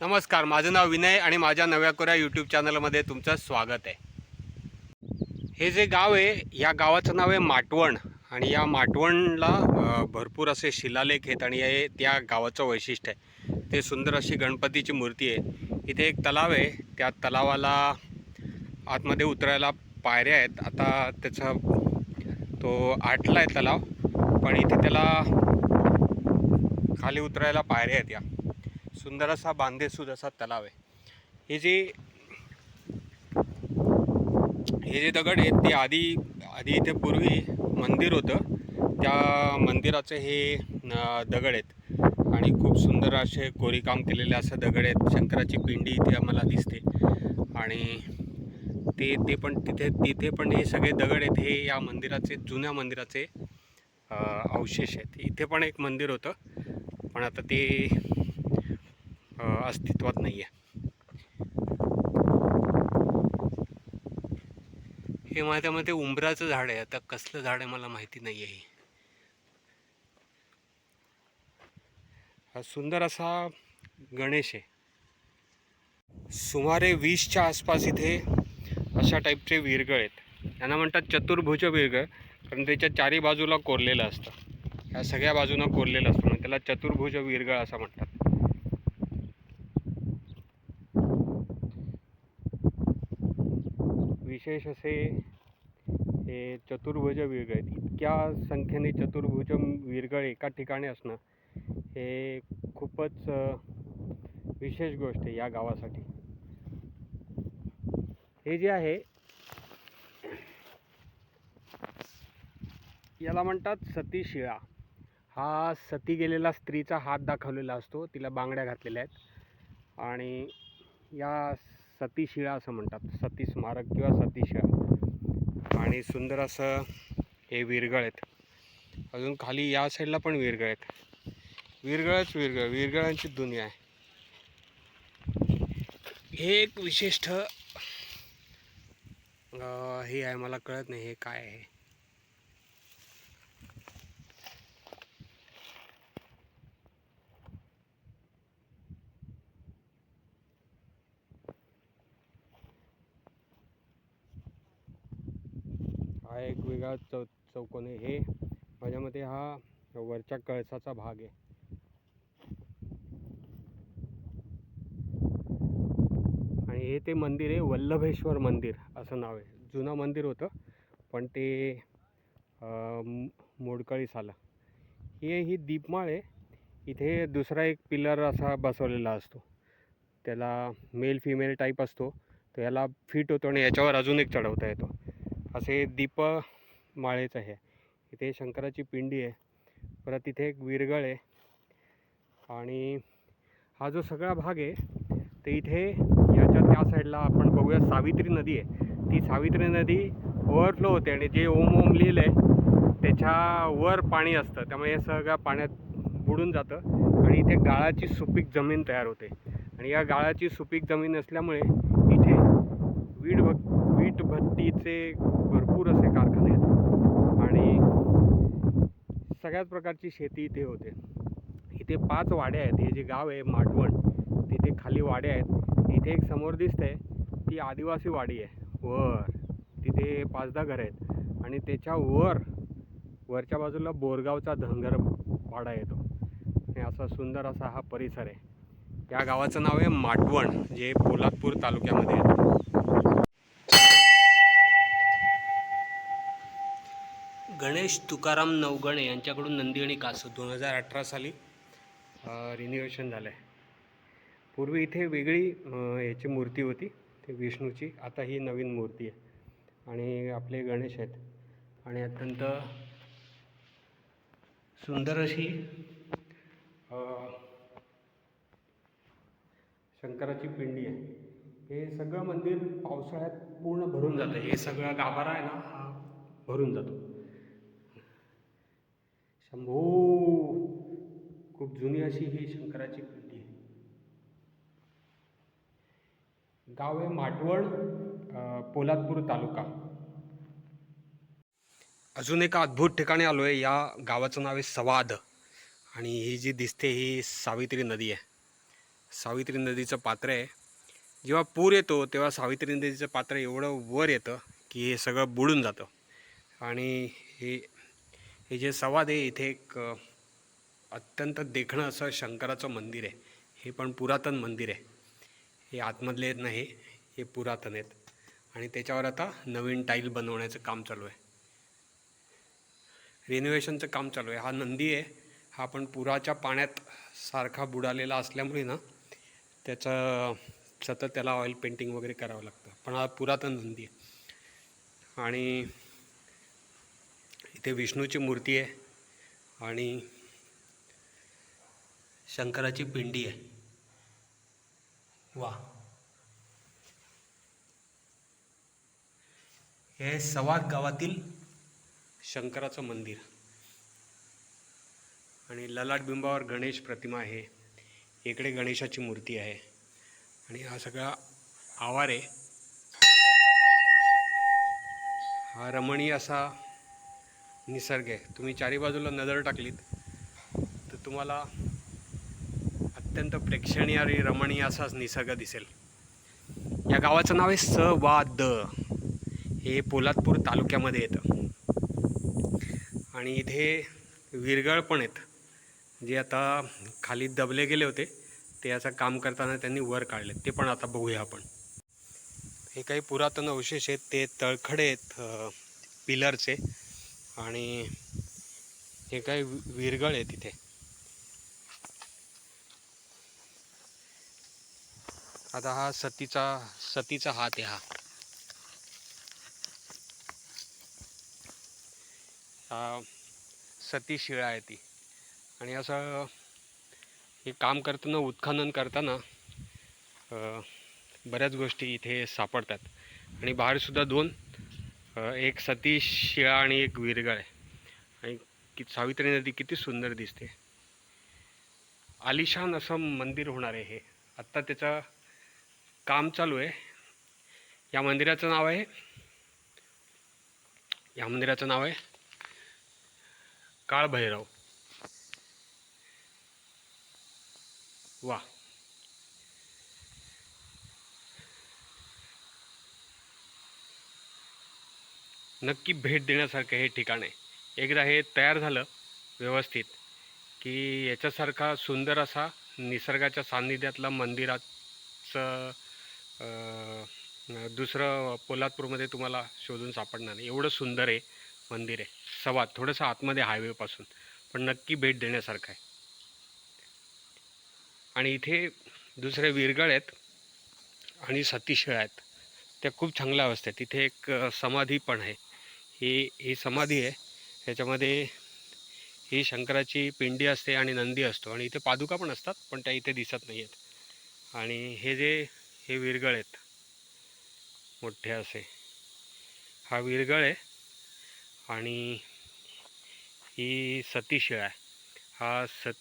नमस्कार माझं नाव विनय आणि माझ्या नव्या कोऱ्या यूट्यूब चॅनलमध्ये तुमचं स्वागत आहे. हे जे गाव आहे या गावाचं नाव आहे माटवण आणि या माटवणला भरपूर असे शिलालेख आहेत आणि हे त्या गावाचं वैशिष्ट्य आहे. ते सुंदर अशी गणपतीची मूर्ती आहे. इथे एक तलाव आहे. त्या तलावाला आतमध्ये उतरायला पायऱ्या आहेत. आता त्याचा तो आटला आहे तलाव पण इथे त्याला खाली उतरायला पायऱ्या आहेत या. सुंदर असा बांधेसूद असा तलाव आहे. हे जे हे जे दगड आहेत ते आधी आधी इथे पूर्वी मंदिर होतं. त्या मंदिराचे हे दगड आहेत. आणि खूप सुंदर असे कोरीकाम केलेले असं दगड आहेत. शंकराची पिंडी इथे आम्हाला दिसते. आणि ते ते पण तिथे तिथे पण हे सगळे दगड आहेत. हे या मंदिराचे जुन्या मंदिराचे अवशेष आहेत. इथे पण एक मंदिर होतं. पण आता ते अस्तित्वात नाही आहे हे माझ्या मते उंबराचं झाड आहे. आता कसलं झाड आहे मला माहिती नाही आहे हा सुंदर असा गणेश आहे. सुमारे वीसच्या आसपास इथे अशा टाईपचे विरगळ आहेत. यांना म्हणतात चतुर्भुज विरगळ कारण त्याच्या चारी बाजूला कोरलेलं असतं. ह्या सगळ्या बाजूनं कोरलेलं असतं. म्हणजे त्याला चतुर्भुज विरगळ असं म्हणतात. विशेष असे हे चतुर्भुज विरगळ. आहेत इतक्या संख्येने चतुर्भुज विरगळ एका ठिकाणी असणं हे खूपच विशेष गोष्ट आहे या गावासाठी. हे जे आहे याला म्हणतात सती शिळा हा सती गेलेला स्त्रीचा हात दाखवलेला असतो तिला बांगड्या घातलेल्या आहेत. आणि या सती शिळा असं म्हणतात. सती स्मारक किंवा सतीशिळा. आणि सुंदर असं हे विरगळ आहेत. अजून खाली या साईडला पण विरगळ आहेत. विरगळच विरगळ विरगळांची दुनिया आहे. हे एक विशिष्ट हे आहे. मला कळत नाही हे काय आहे. हा एक वेगळा चौ चौकोन. आहे हे माझ्या मते हा वरच्या कळसाचा भाग आहे. आणि हे ते मंदिर आहे वल्लभेश्वर मंदिर असं नाव आहे. जुनं मंदिर होतं पण ते मोडकळीस आलं हे ही दीपमाळ आहे. इथे दुसरा एक पिलर असा बसवलेला असतो. त्याला मेल फिमेल टाईप असतो. तर याला फिट होतो आणि याच्यावर अजून एक चढवता येतो. असे दीप माळेच आहे. इथे शंकराची पिंडी आहे. परत इथे एक विरगळ आहे. आणि हा जो सगळा भाग आहे ते इथे याच्या त्या साईडला आपण बघूया सावित्री नदी आहे. ती सावित्री नदी ओव्हरफ्लो होते आणि जे ओम ओम लिहिलं आहे त्याच्यावर पाणी असतं. त्यामुळे हे सगळं पाण्यात बुडून जातं. आणि इथे गाळाची सुपीक जमीन तयार होते. आणि या गाळाची सुपीक जमीन असल्यामुळे इथे वीड भट्टीचे भरपूर असे कारखाने आहेत. आणि सगळ्याच प्रकारची शेती इथे होते. इथे पाच वाड्या आहेत. हे जे गाव आहे माटवण तिथे खाली वाड्या आहेत. इथे एक समोर दिसतंय ती आदिवासी वाडी आहे. वर. तिथे पाच दहा घरं आहेत. आणि त्याच्या वर वरच्या बाजूला बोरगावचा धनगर वाडा येतो. आणि असा सुंदर असा हा परिसर आहे. त्या गावाचं नाव आहे माटवण जे पोलादपूर तालुक्यामध्ये येतं गणेश तुकाराम नवगणे यांच्याकडून नंदी आणि कासव दोन हजार अठरा साली रिन्युएशन झालं आहे पूर्वी इथे वेगळी याची मूर्ती होती ते विष्णूची. आता ही नवीन मूर्ती आहे. आणि आपले गणेश आहेत. आणि अत्यंत सुंदर अशी शंकराची पिंडी आहे. हे सगळं मंदिर पावसाळ्यात पूर्ण भरून जातं. हे सगळा गाभारा आहे ना हा भरून जातो. शंभो खूप जुनी अशी ही शंकराची पिंडी आहे. गाव आहे माटवण पोलादपूर तालुका. अजून एका अद्भुत ठिकाणी आलो आहे या गावाचं नाव आहे सवाद. आणि ही जी दिसते ही सावित्री नदी आहे. सावित्री नदीचं पात्र आहे. जेव्हा पूर येतो तेव्हा सावित्री नदीचं पात्र एवढं वर येतं की हे सगळं बुडून जातं. आणि हे हे जे संवाद आहे इथे एक अत्यंत देखणं असं शंकराचं मंदिर आहे. हे पण पुरातन मंदिर आहे. हे आतमधले नाही हे पुरातन आहेत. आणि त्याच्यावर आता नवीन टाईल बनवण्याचं काम चालू आहे. रिनोव्हेशनचं काम चालू आहे. हा नंदी आहे. हा पण पुराच्या पाण्यात सारखा बुडालेला असल्यामुळे ना त्याचं सतत त्याला ऑइल पेंटिंग वगैरे करावं लागतं. पण हा पुरातन नंदी आहे. आणि इथे विष्णूची मूर्ती आहे आणि शंकराची पिंडी आहे. वा हे सवाद गावातील शंकराचं मंदिर. आणि ललाट बिंबावर गणेश प्रतिमा आहे. इकडे गणेशाची मूर्ती आहे. आणि हा सगळा आवार आहे. हा रमणीय असा निसर्ग आहे. तुम्ही चारी बाजूला नजर टाकलीत तर तुम्हाला अत्यंत प्रेक्षणीय आणि रमणीय असाच निसर्ग दिसेल. या गावाचं नाव आहे सवाद हे पोलादपूर तालुक्यामध्ये येतं. आणि इथे विरगळ पण आहेत. जे आता खाली दबले गेले होते ते याचं काम करताना त्यांनी वर काढले ते पण आता बघूया आपण. हे काही पुरातन अवशेष आहेत ते तळखडे आहेत पिलरचे आणि हे काही विरगळ आहे तिथे. आता हा सतीचा सतीचा हात आहे हा. हा सती शिळा आहे ती. आणि असं हे काम करताना उत्खनन करताना बऱ्याच गोष्टी इथे सापडतात. आणि बाहेरसुद्धा दोन एक सती शिळा आणि एक विरगळ. आहे आणि कि सावित्री नदी किती सुंदर दिसते. आलिशान असं मंदिर होणार आहे हे. आत्ता त्याचं काम चालू आहे. या मंदिराचं नाव आहे. या मंदिराचं नाव आहे काळभैरव. वा नक्की भेट देण्यासारखं हे ठिकाण आहे. एकदा हे तयार झालं व्यवस्थित की याच्यासारखा सुंदर असा निसर्गाच्या सान्निध्यातला मंदिराचं दुसरं पोलादपूरमध्ये तुम्हाला शोधून सापडणार नाही. एवढं सुंदर आहे मंदिर आहे. सवाद थोडंसं आतमध्ये हायवेपासून पण नक्की भेट देण्यासारखं आहे. आणि इथे दुसरे विरगळ आहेत आणि सतीशिळ आहेत. त्या खूप चांगल्या अवस्थेत. तिथे एक समाधी पण आहे. ही ही समाधी आहे. ह्याच्यामध्ये ही शंकराची पिंडी असते आणि नंदी असतो. आणि इथे पादुका पण असतात पण त्या इथे दिसत नाही आहेत आणि हे जे हे विरगळ आहेत. मोठे असे. हा विरगळ आहे. आणि ही सतीशिळ आहे. हा सत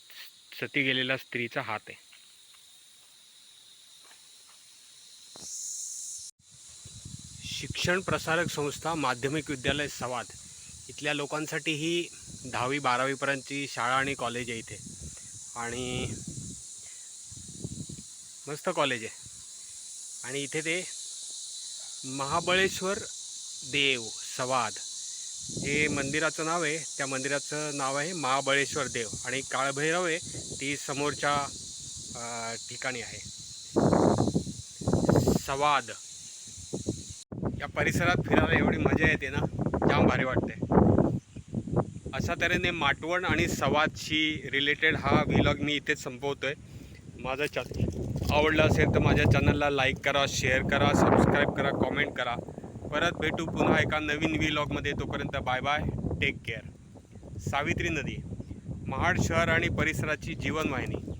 सती गेलेला स्त्रीचा हात आहे. शिक्षण प्रसारक संस्था माध्यमिक विद्यालय सवाद. इथल्या लोकांसाठी ही दहावी बारावीपर्यंतची शाळा आणि कॉलेज आहे इथे. आणि मस्त कॉलेज आहे. आणि इथे ते महाबळेश्वर देव सवाद. हे मंदिराचं नाव आहे. त्या मंदिराचं नाव आहे महाबळेश्वर देव. आणि काळभैरव आहे ती समोरच्या ठिकाणी आहे. सवाद. या परिसरात फिरायला एवढी मजा येते ना जाम भारी वाटते. अशा तऱ्हेने माटवण आणि सवादशी रिलेटेड हा व्हिलॉग मी इथेच संपवतो आहे माझा चॅनल आवडला असेल तर माझ्या चॅनलला लाईक करा शेअर करा सबस्क्राईब करा कॉमेंट करा. परत भेटू पुन्हा एका नवीन व्हिलॉगमध्ये तोपर्यंत bye bye take care Savitri नदी. महाड शहर आणि परिसराची जीवनवाहिनी.